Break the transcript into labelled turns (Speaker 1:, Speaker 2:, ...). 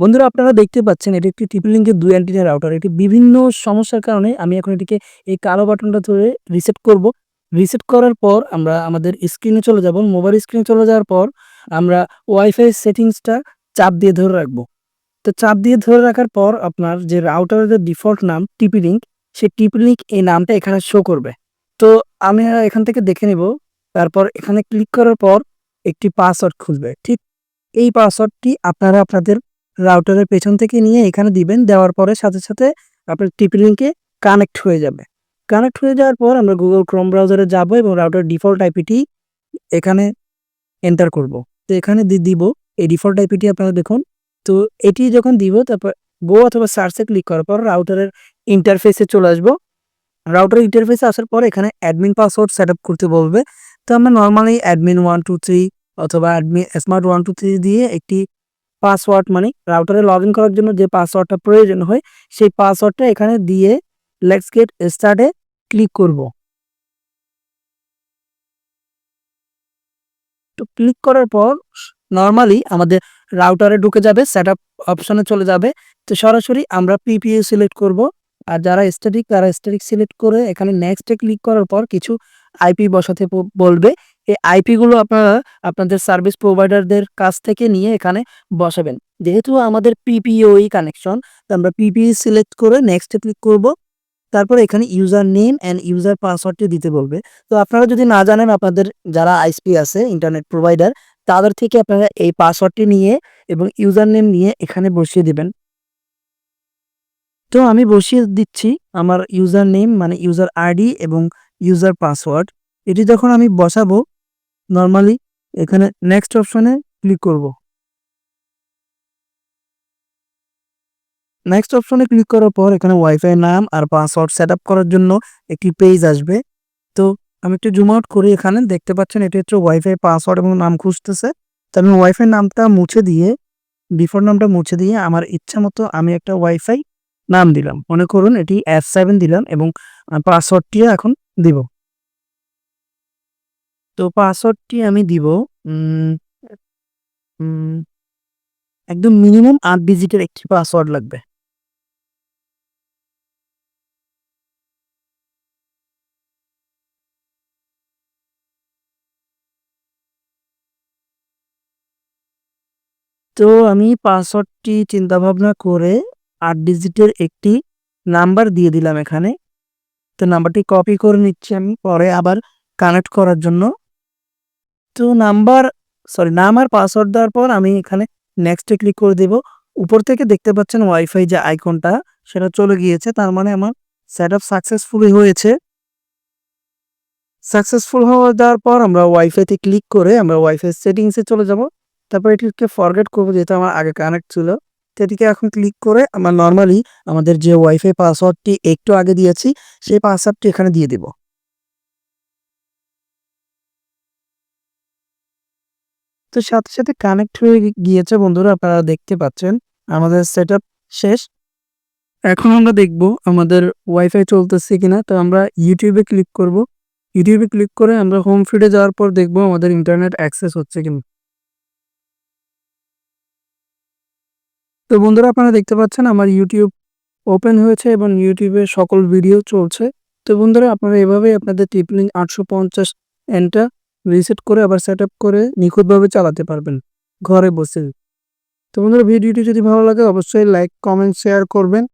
Speaker 1: বন্ধুরা, আপনারা দেখতে পাচ্ছেন এটি একটি ট্রিপল লিঙ্কের দুই অ্যান্টিনা রাউটার। এটি বিভিন্ন সমস্যার কারণে আমি এখন এটিকে এই কালো বাটনটা ধরে রিসেট করব। রিসেট করার পর আমরা আমাদের স্ক্রিনে চলে যাব। মোবাইল স্ক্রিনে চলে যাওয়ার পর আমরা ওয়াইফাই সেটিংসটা চাপ দিয়ে ধরে রাখব। তো চাপ দিয়ে ধরে রাখার পর আপনার যে রাউটারের ডিফল্ট নাম টিপি লিঙ্ক সেই টিপি লিঙ্ক এই নামটা এখানে শো করবে। তো আমি এখান থেকে দেখে নেব। তারপর এখানে ক্লিক করার পর একটি পাসওয়ার্ড খুলবে। ঠিক এই পাসওয়ার্ডটি আপনারা আপনাদের রাউটারের পেছন থেকে নিয়ে এখানে দিবেন। দেওয়ার পরে সাথে সাথে আপনার টিপি লিঙ্কে কানেক্ট হয়ে যাবে। কানেক্ট হয়ে যাওয়ার পর আমরা গুগল ক্রোম ব্রাউজারে যাব এবং রাউটার ডিফল্ট আইপিটি এখানে এন্টার করব। তো এখানে দিব। এই ডিফল্ট আইপিটি আপনারা দেখুন। তো এটি যখন দিব, তারপর গো অথবা সার্চে ক্লিক করার পর রাউটারের ইন্টারফেসে চলে আসব। রাউটার ইন্টারফেসে আসার পর এখানে অ্যাডমিন পাসওয়ার্ড সেট করতে বলবে। তো আমরা normally admin one two three অথবা admin smart one two three দিয়ে একটি পাসওয়ার্ড মানে রাউটারে লগ করার জন্য যে পাসওয়ার্ডটা প্রয়োজন হয়, সেই পাসওয়ার্ডটা এখানে দিয়ে লেটস গেট স্টার্টে ক্লিক করব। তো ক্লিক করার পর নর্মালি আমাদের রাউটারে ঢুকে যাবে সেট আপ অপশনে চলে যাবে। তো সরাসরি আমরা পিপিএ সিলেক্ট করব। আর যারা স্ট্যাটিক তারা স্ট্যাটিক সিলেক্ট করে এখানে নেক্সটে ক্লিক করার পর কিছু আইপি বসাতে বলবে। এই আইপি গুলো আপনারা আপনাদের সার্ভিস প্রোভাইডারদের কাছ থেকে নিয়ে এখানে বসাবেন। যেহেতু আমাদের পিপিওই কানেকশন, তো আমরা পিপিই সিলেক্ট করে নেক্সটে ক্লিক করব। তারপর এখানে ইউজার নেম অ্যান্ড ইউজার পাসওয়ার্ডটি দিতে বলবে। তো আপনারা যদি না জানেন আপনাদের যারা আইসপি আছে, ইন্টারনেট প্রোভাইডার, তাদের থেকে আপনারা এই পাসওয়ার্ডটি নিয়ে এবং ইউজার নেম নিয়ে এখানে বসিয়ে দিবেন। তো আমি বসিয়ে দিচ্ছি আমার ইউজার নেম মানে ইউজার আইডি এবং ইউজার পাসওয়ার্ড। এটি যখন আমি বসাবো নর্মালি এখানে নেক্সট অপশনে ক্লিক করব। নেক্সট অপশনে ক্লিক করার পর এখানে ওয়াইফাই নাম আর পাসওয়ার্ড সেট করার জন্য একটি পেজ আসবে। তো আমি একটু জুম আউট করি এখানে, দেখতে পাচ্ছেন এটি হচ্ছে ওয়াইফাই পাসওয়ার্ড এবং নাম খুঁজতেছে। তো আমি ওয়াইফাই নামটা মুছে দিয়ে ডিফল্ট নামটা মুছে দিয়ে আমার ইচ্ছা মতো আমি একটা ওয়াইফাই নাম দিলাম। মনে করুন এটি এফ সেভেন দিলাম এবং পাসওয়ার্ডটিও এখন দিব। তো পাসওয়ার্ডটি আমি দিব একদম মিনিমাম আট ডিজিটের একটি পাসওয়ার্ড লাগবে। তো আমি পাসওয়ার্ডটি চিন্তা ভাবনা করে আট ডিজিটের একটি নাম্বার দিয়ে দিলাম এখানে। তো নাম্বারটি কপি করে নিচ্ছি আমি, পরে আবার কানেক্ট করার জন্য। তো নাম্বার সরি নাম আর পাসওয়ার্ড দেওয়ার পর আমি এখানে নেক্সটে ক্লিক করে দেব। উপর থেকে দেখতে পাচ্ছেন ওয়াইফাই যে আইকনটা সেটা চলে গিয়েছে। তার মানে আমার সেট আপ সাকসেসফুলি হয়েছে। সাকসেসফুল হওয়া দেওয়ার পর আমরা ওয়াইফাইতে ক্লিক করে আমরা ওয়াইফাই সেটিংসে চলে যাব। তারপর এটিকে ফরগেট করব, যেহেতু আমার আগে কানেক্ট ছিল। তো এটিকে এখন ক্লিক করে আমরা নর্মালি আমাদের যে ওয়াইফাই পাসওয়ার্ডটি একটু আগে দিয়েছি, সেই পাসওয়ার্ডটি এখানে দিয়ে দেব। তো সাথে সাথে কানেক্ট হয়ে গিয়েছে বন্ধুরা, আপনারা দেখতে পাচ্ছেন। আমাদের সেট শেষ। এখন আমরা দেখব আমাদের ওয়াইফাই চলতেছে কিনা। তো আমরা ইউটিউবে ক্লিক করব। ইউটিউবে ক্লিক করে আমরা হোম ফিডে যাওয়ার পর দেখব আমাদের ইন্টারনেট অ্যাক্সেস হচ্ছে কিনা। তো বন্ধুরা, আপনারা দেখতে পাচ্ছেন আমার ইউটিউব ওপেন হয়েছে এবং ইউটিউবে সকল ভিডিও চলছে। তো বন্ধুরা, আপনারা এভাবেই আপনাদের টিপলিং আটশো পঞ্চাশ এনটা রিসেট করে আবার সেট করে নিখুঁতভাবে চালাতে পারবেন ঘরে বসে। তো বন্ধুরা, ভিডিওটি যদি ভালো লাগে, অবশ্যই লাইক কমেন্ট শেয়ার করবেন।